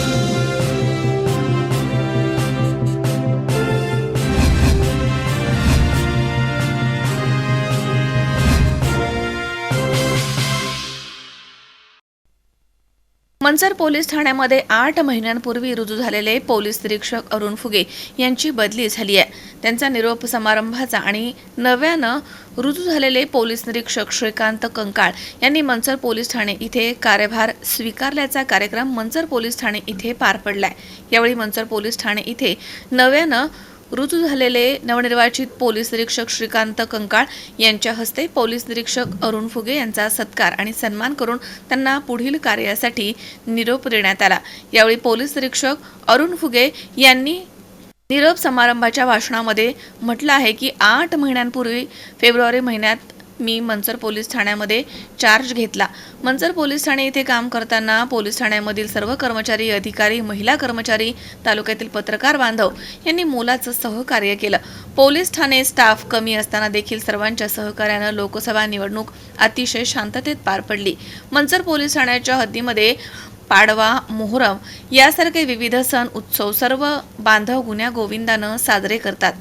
Thank you. Manchar police ठाण्यामध्ये आठ महिन्यांपूर्वी रुजू झालेले पोलीस निरीक्षक अरुण फुगे यांची बदली झाली आहे. त्यांचा निरोप समारंभाचा आणि नव्यानं रुजू झालेले पोलीस निरीक्षक श्रीकांत कंकाळ यांनी मंचर पोलीस ठाणे इथे कार्यभार स्वीकारल्याचा कार्यक्रम मंचर पोलीस ठाणे इथे पार पडलाय. यावेळी मंचर पोलीस ठाणे इथे नव्यानं रुजू झालेले नवनिर्वाचित पोलीस निरीक्षक श्रीकांत कंकाळ यांच्या हस्ते पोलीस निरीक्षक अरुण फुगे यांचा सत्कार आणि सन्मान करून त्यांना पुढील कार्यासाठी निरोप देण्यात आला. यावेळी पोलीस निरीक्षक अरुण फुगे यांनी निरोप समारंभाच्या भाषणामध्ये म्हटलं आहे की आठ महिन्यांपूर्वी फेब्रुवारी महिन्यात मी मंचर पोलीस ठाण्यामध्ये चार्ज घेतला. मंचर पोलीस ठाणे येथे काम करताना पोलीस ठाण्यामधील सर्व कर्मचारी अधिकारी महिला कर्मचारी तालुक्यातील पत्रकार बांधव यांनी मोलाचं सहकार्य केलं. पोलीस ठाणे स्टाफ कमी असताना देखील सर्वांच्या सहकार्यानं लोकसभा निवडणूक अतिशय शांततेत पार पडली. मंचर पोलीस ठाण्याच्या हद्दीमध्ये पाडवा मोहरम यासारखे विविध सण उत्सव सर्व बांधव गुन्ह्या गोविंदानं साजरे करतात.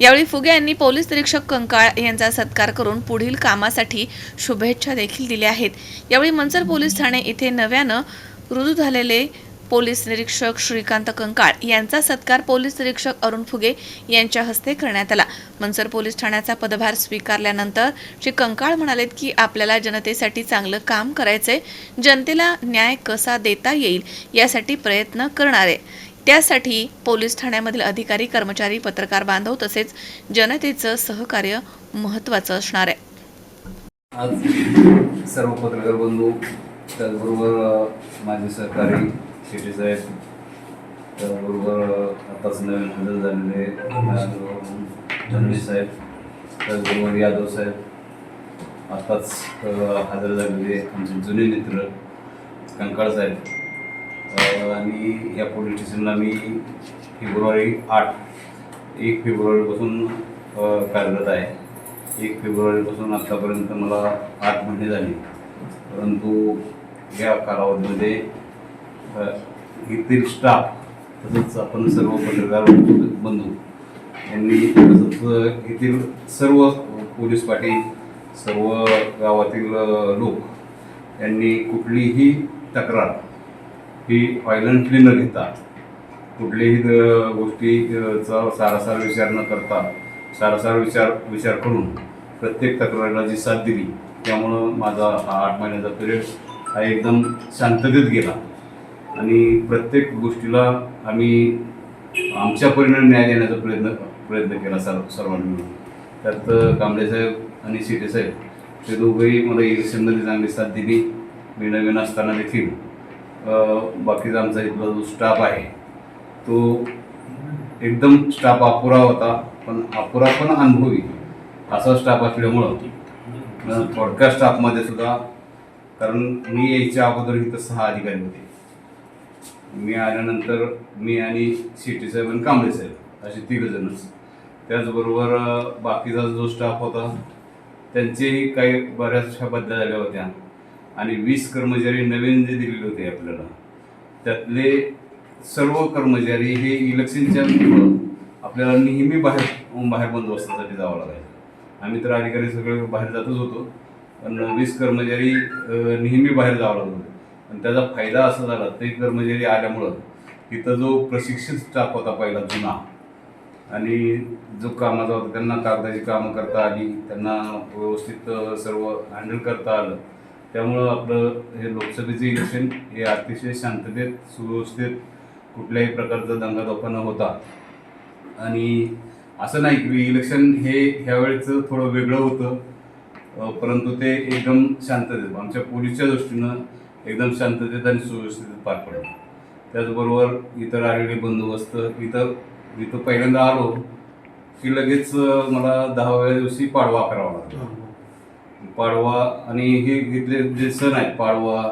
यावेळी फुगे यांनी पोलीस निरीक्षक कंकाळ यांचा सत्कार करून पुढील कामासाठी शुभेच्छा देखील दिल्या आहेत. यावेळी मंचर पोलीस ठाणे इथे नव्यानं रुजू झालेले पोलीस निरीक्षक श्रीकांत कंकाळ यांचा सत्कार पोलीस निरीक्षक अरुण फुगे यांच्या हस्ते करण्यात आला. मंचर पोलीस ठाण्याचा पदभार स्वीकारल्यानंतर श्री कंकाळ म्हणालेत की आपल्याला जनतेसाठी चांगलं काम करायचंय. जनतेला न्याय कसा देता येईल यासाठी प्रयत्न करणार. आहे त्यासाठी पोलीस ठाण्यामधील अधिकारी कर्मचारी पत्रकार बांधव तसेच जनतेचं सहकार्य महत्त्वाचं असणार आहे. आज सर्व पत्रकार बंधू त्याचबरोबर माझे सहकारी शेट्टी साहेब त्याचबरोबर आताच नवीन हजर झालेले जननी साहेब त्याचबरोबर यादव साहेब आताच हजर झालेले आमचे जुने मित्र कंकाळ साहेब. आणि या पोलीस स्टेशनला मी फेब्रुवारी आठ एक फेब्रुवारीपासून कार्यरत आहे. एक फेब्रुवारीपासून आत्तापर्यंत मला आठ महिने झाले. परंतु या कालावधीमध्ये येथील स्टाफ तसंच आपण सर्व पत्रकार बंधू यांनी तसंच येथील सर्व पोलीस पाटील सर्व गावातील लोक यांनी कुठलीही तक्रार ही व्हायलंटली न घेता कुठल्याही गोष्टीचा सारासार विचार न करता सारासार विचार विचार करून प्रत्येक तक्रारीला जी साथ दिली त्यामुळं माझा हा आठ महिन्याचा पिरियड हा एकदम शांततेत गेला. आणि प्रत्येक गोष्टीला आम्ही आमच्या परीने न्याय देण्याचा प्रयत्न प्रयत्न केला सर्व सर्वांनी मिळून. त्यात कांबळे साहेब आणि शिटे साहेब ते दोघंही मला इलेक्शनमध्ये चांगली साथ दिली. मी नवीन असताना देखील बाकीचा आमचा इथला जो स्टाफ आहे तो एकदम स्टाफ अपुरा होता पण अपुरा पण अनुभवी असा स्टाफ असल्यामुळं. थोडक्या स्टाफमध्ये सुद्धा कारण मी यायच्या अगोदर इथं सहा अधिकारी होते. मी आल्यानंतर मी आणि शेट्टी साहेब आणि कांबळे साहेब असे तिघजणच त्याचबरोबर बाकीचा जो स्टाफ होता त्यांचेही काही बऱ्याचशा बदल्या झाल्या होत्या. आणि वीस कर्मचारी नवीन जे दिलेले होते आपल्याला त्यातले सर्व कर्मचारी हे इलेक्शनच्या आपल्याला नेहमी बाहेर बाहेर बंदोबस्तासाठी जावं लागायचं. आम्ही तर अधिकारी सगळे बाहेर जातच होतो पण वीस कर्मचारी नेहमी बाहेर जावं लागत होते. आणि त्याचा फायदा असा झाला ते कर्मचारी आल्यामुळं तिथं जो प्रशिक्षित स्टाफ होता पहिला जुना आणि जो कामाचा होता त्यांना कागदाची कामं करता आली त्यांना व्यवस्थित सर्व हँडल करता आलं. त्यामुळं आपलं हे लोकसभेचं इलेक्शन हे अतिशय शांततेत सुव्यवस्थेत कुठल्याही प्रकारचा दंगाधोका न होता. आणि असं नाही की इलेक्शन हे ह्यावेळेचं थोडं वेगळं होतं परंतु ते एकदम शांततेत आमच्या पोलीसच्या दृष्टीनं एकदम शांततेत आणि सुव्यवस्थेत पार पडलं. त्याचबरोबर इतर आलेले बंदोबस्त इथं इथं पहिल्यांदा आलो की लगेच मला दहाव्या दिवशी पाडवा करावा लागला. पाडवा आणि हे इथले जे सण आहेत पाडवा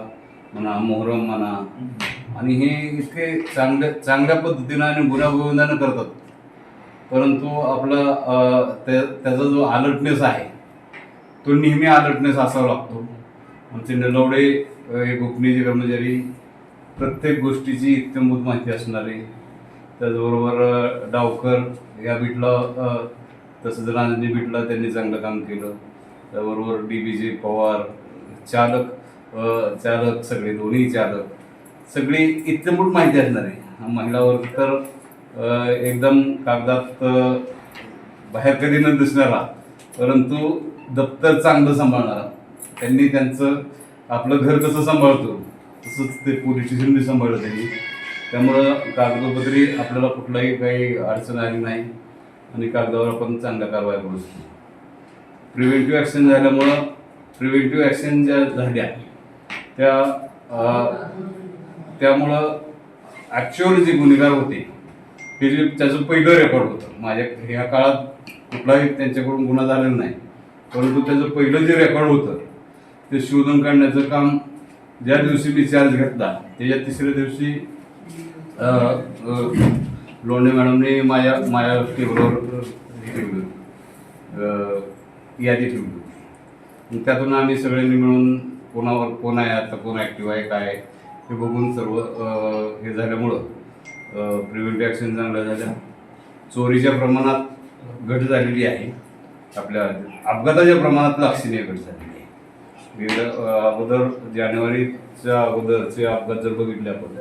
म्हणा मोहरम म्हणा आणि हे इतके चांगल्या चांगल्या पद्धतीनं आणि गुण्यागोविंदानं करतात. परंतु आपला त्या त्याचा जो अलर्टनेस आहे तो नेहमी अलर्टनेस असावा लागतो. आमचे नलवडे हे गोपनीय कर्मचारी प्रत्येक गोष्टीची इत्यंभूत माहिती असणारे त्याचबरोबर डावकर या बीटला तसंच रांजणी बीटला त्यांनी चांगलं काम केलं. त्याबरोबर डी बी जे पवार चालक चालक सगळे दोन्ही चालक. सगळी इत्यंभूत माहिती असणार आहे. महिला वर्ग तर एकदम कागदात बाहेर कधी न दिसणारा परंतु दप्तर चांगलं सांभाळणारा. त्यांनी त्यांचं आपलं घर कसं सांभाळतो तसंच ते पोलीस स्टेशन बी सांभाळलं त्यांनी. त्यामुळं कागदोपत्री आपल्याला कुठलाही काही अडचण आली नाही आणि कागदावर आपण चांगल्या कारवाई करू शकतो. प्रिव्हेंटिव्ह ॲक्शन झाल्यामुळं प्रिव्हेंटिव्ह ॲक्शन ज्या झाल्या त्या त्यामुळं ॲक्च्युअल जे गुन्हेगार होते ते जे त्याचं पहिलं रेकॉर्ड होतं. माझ्या ह्या काळात कुठलाही त्यांच्याकडून गुन्हा झालेला नाही. परंतु त्याचं पहिलं जे रेकॉर्ड होतं ते शोधून काढण्याचं काम ज्या दिवशी मी चार्ज घेतला त्याच्या तिसऱ्या दिवशी अ, लोंढे मॅडमने माझ्या माझ्या टेबलवर हे यादी ठेवली मग त्यातून आम्ही सगळ्यांनी मिळून कोणावर कोण आहे आता कोण ॲक्टिव्ह आहे काय आहे हे बघून सर्व हे झाल्यामुळं प्रिव्हेंटिव्ह ॲक्शन चांगल्या झाल्या. चोरीच्या प्रमाणात घट झालेली आहे. आपल्या अपघाताच्या प्रमाणात लक्षणीय घट झालेली आहे. गेल्या अगोदर जानेवारीच्या अगोदरचे अपघात जर बघितले आपण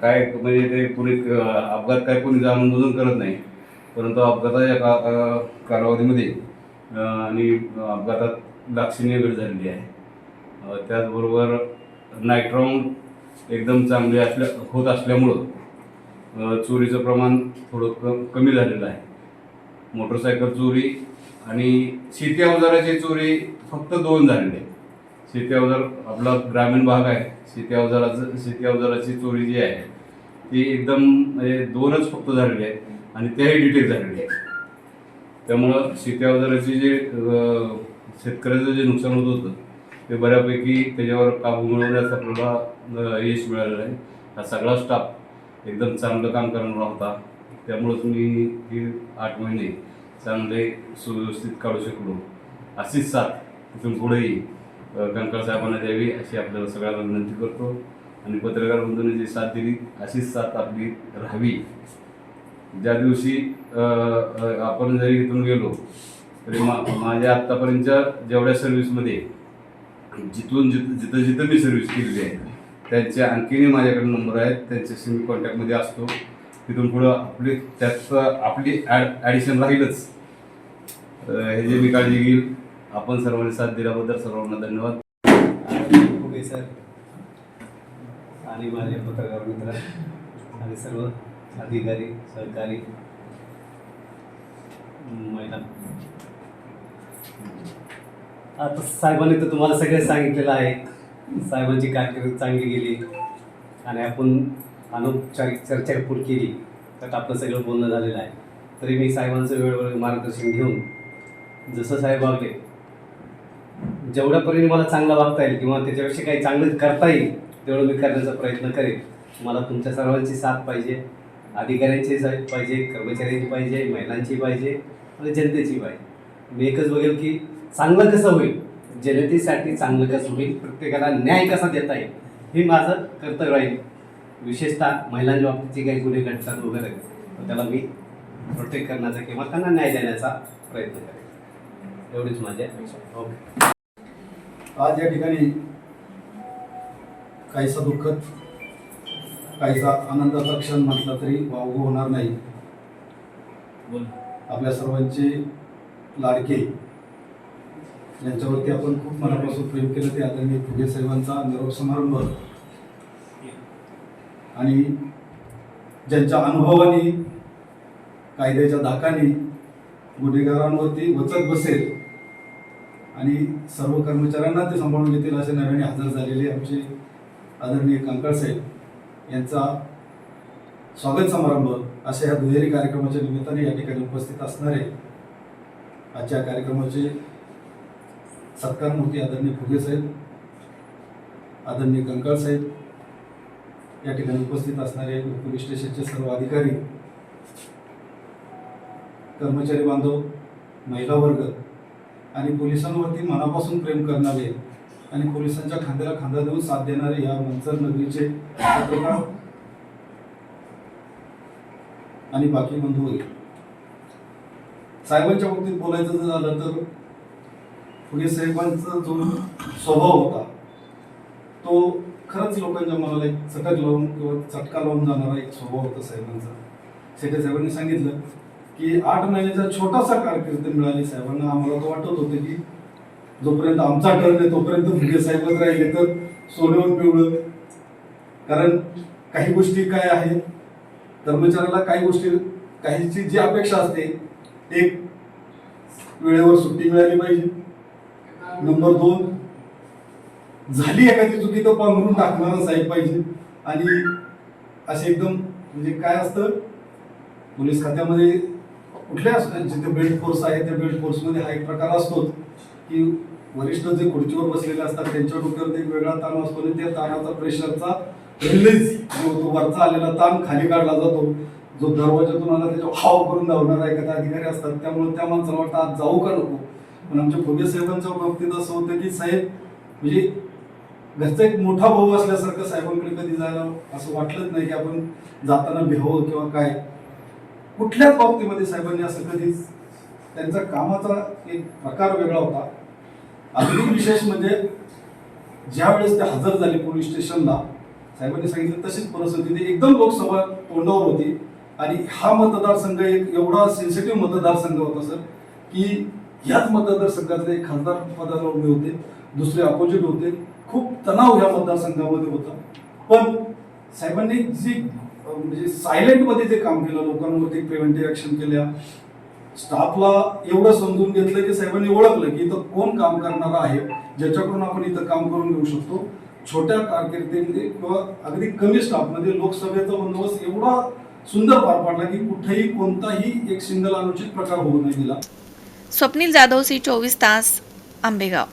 काय म्हणजे ते कोणी अपघात काय कोणी जाणून बुजून करत नाही. परंतु अपघाताच्या का कालावधीमध्ये आणि अपघातात लक्षणीय घट झालेली आहे. त्याचबरोबर नायट्रॉन एकदम चांगले असल्या होत असल्यामुळं चोरीचं प्रमाण थोडं क कमी झालेलं आहे. मोटरसायकल चोरी आणि शेती अवजाराची चोरी फक्त दोन झालेली आहे. शेती अवजार आपला ग्रामीण भाग आहे. शेती अवजाराचं शेती अवजाराची चोरी जी आहे ती एकदम म्हणजे दोनच फक्त झालेली आहे आणि त्याही डिटेक्ट झालेली आहे. त्यामुळं शेती अवजाराची जे शेतकऱ्याचं जे नुकसान होत होतं ते बऱ्यापैकी त्याच्यावर काबू मिळवण्यास आपल्याला यश मिळालेलं आहे. हा सगळा स्टाफ एकदम चांगलं काम करणारा होता. त्यामुळंच मी हे आठ महिने चांगले सुव्यवस्थित काढू शकलो. अशीच साथ तिथून पुढेही कंकाळ साहेबांना द्यावी अशी आपल्याला सगळ्यांना विनंती करतो. आणि पत्रकार बंधूंनी जी साथ दिली अशीच साथ आपली राहावी. ज्या दिवशी आपण जरी इथून गेलो तरी मा माझ्या आत्तापर्यंतच्या जेवढ्या सर्व्हिसमध्ये जिथून जिथं जिथं जिथं मी सर्व्हिस केलेली आहे त्यांचे आणखीनही माझ्याकडे नंबर आहेत त्यांच्याशी मी कॉन्टॅक्टमध्ये असतो. तिथून पुढं आपली त्यात आपली ॲड ॲडिशन राहीलच. हे जे मी काळजी घेईल आपण सर्वांनी साथ दिल्याबद्दल सर्वांना धन्यवाद. सर. आणि माझे पत्रकार मित्र आणि सर्व अधिकारी सहकारी महिला आता साहेबांनी तर तुम्हाला सगळे सांगितलेलं आहे. साहेबांची कारकिर्द चांगली गेली आणि आपण अनौपचारिक चर्चा पूर्ण केली. तर आपलं सगळं बोलणं झालेलं आहे. तरी मी साहेबांचं वेळोवेळी मार्गदर्शन घेऊन जसं साहेब वागले जेवढ्यापर्यंत मला चांगलं वागता येईल किंवा त्याच्यापेक्षा काही चांगलं करता येईल तेवढं मी करण्याचा प्रयत्न करेन. मला तुमच्या सर्वांची साथ पाहिजे. अधिकाऱ्यांची पाहिजे कर्मचाऱ्यांची पाहिजे महिलांची पाहिजे आणि जनतेची पाहिजे. मी एकच बघेल की चांगलं कसं होईल जनतेसाठी चांगलं कसं होईल प्रत्येकाला न्याय कसा देता येईल हे माझं कर्तव्य राहील विशेषतः महिलांच्या बाबतीत जे काही गुन्हे घडतात वगैरे त्याला मी प्रोटेक्ट करण्याचा किंवा त्यांना न्याय देण्याचा प्रयत्न करेन. एवढीच माझी ओके. आज या ठिकाणी काहीसा दुःखद काहीसा आनंदाचा क्षण म्हटला तरी वावगं होणार नाही. आपल्या सर्वांचे लाडके. ज्यांच्यावरती आपण खूप मनापासून प्रेम केलं ते आदरणीय फुगे साहेबांचा निरोप समारंभ. आणि ज्यांच्या अनुभवाने कायद्याच्या धाकाने गुन्हेगारांवरती वचक बसेल आणि सर्व कर्मचाऱ्यांना ते सांभाळून घेतील असे नव्याने हजर झालेले आमचे आदरणीय कंकळ साहेब. यांचा स्वागत समारंभ अशा या दुहेरी कार्यक्रमाच्या निमित्ताने या ठिकाणी उपस्थित असणारे आजच्या कार्यक्रमाचे सत्कारमूर्ती आदरणीय फुगे साहेब आदरणीय कंकाळ साहेब या ठिकाणी उपस्थित असणारे पोलीस स्टेशनचे सर्व अधिकारी कर्मचारी बांधव महिला वर्ग आणि पोलिसांवरती मनापासून प्रेम करणारे आणि पोलिसांच्या खांद्याला खांदा देऊन साथ देणारे या मंचर नगरीचे पत्रकार आणि बाकी बंधू होईल साहेबांच्या बाबतीत बोलायचं जर झालं तर फुगे साहेबांचा जो स्वभाव होता तो खरंच लोकांच्या मनाला एक चटक लावून किंवा चटका लावून जाणारा एक स्वभाव होता साहेबांचा. शेटे साहेबांनी सांगितलं की आठ महिन्याचा छोटासा कारकीर्द मिळाली साहेबांना. आम्हाला तो वाटत होतं की जोपर्यंत आमचा टर्न आहे तोपर्यंत फुगे साहेबच राहिले तर सोन्यावर पिवळं. कारण काही गोष्टी काय आहे? कर्मचाऱ्याला काही गोष्टी काहीची जी अपेक्षा असते एक वेळेवर सुट्टी मिळाली पाहिजे. नंबर दोन झाली एखादी चुकी तर पांघरून टाकणारा साहेब पाहिजे. आणि असे एकदम म्हणजे काय असतं? पोलीस खात्यामध्ये कुठल्या जिथे बेल्ट फोर्स आहे त्या बेल्ट फोर्समध्ये हा एक प्रकार असतोच. की वरिष्ठ जे खुर्चीवर बसलेले असतात त्यांच्या डोक्यावर एक वेगळा ताण असतो आणि त्या ताणाचा प्रेशरचा रिलीज जो तो वरचा आलेला ताण खाली काढला जातो. जो दरवाजातून आला त्याच्या हाव करून धावणारा एखादा अधिकारी असतात. त्यामुळे त्या माणसाला वाटतं आज जाऊ का नको? पण आमच्या फुगे साहेबांच्या बाबतीत असं होतं की साहेब म्हणजे घरचा एक मोठा भाऊ असल्यासारखं साहेबांकडे कधी जायला असं वाटलंच नाही की आपण जाताना भेहो किंवा काय. कुठल्याच बाबतीमध्ये साहेबांनी असं कधीच त्यांचा कामाचा एक प्रकार वेगळा होता. अगदी विशेष म्हणजे ज्या वेळेस ते हजर झाले पोलीस स्टेशनला साहेबांनी सांगितलं तशीच परिस्थिती ती एकदम लोकसभा तोंडावर होती. आणि हा मतदारसंघ एक एवढा सेन्सिटिव्ह मतदारसंघ होता सर की याच मतदारसंघातले एक खासदार पदाला उभे होते दुसरे अपोजिट होते. खूप तणाव या मतदारसंघामध्ये होता. पण साहेबांनी जी म्हणजे सायलेंटमध्ये जे काम केलं लोकांवरती प्रिव्हेंटिव्ह ॲक्शन केल्या स्टाफला एवढं समजून घेतलं की साहेबांनी ओळखलं की इथं कोण काम करणारा आहे ज्याच्याकडून आपण इथं काम करून घेऊ शकतो. छोट्या कारकिर्दीमध्ये किंवा अगदी कमी स्टाफमध्ये लोकसभेचा बंदोबस्त एवढा सुंदर पार पाडला की कुठेही कोणताही एक सिंगल अनुचित प्रकार होऊ नाही दिला. स्वप्नील जाधव सी चोवीस तास आंबेगाव.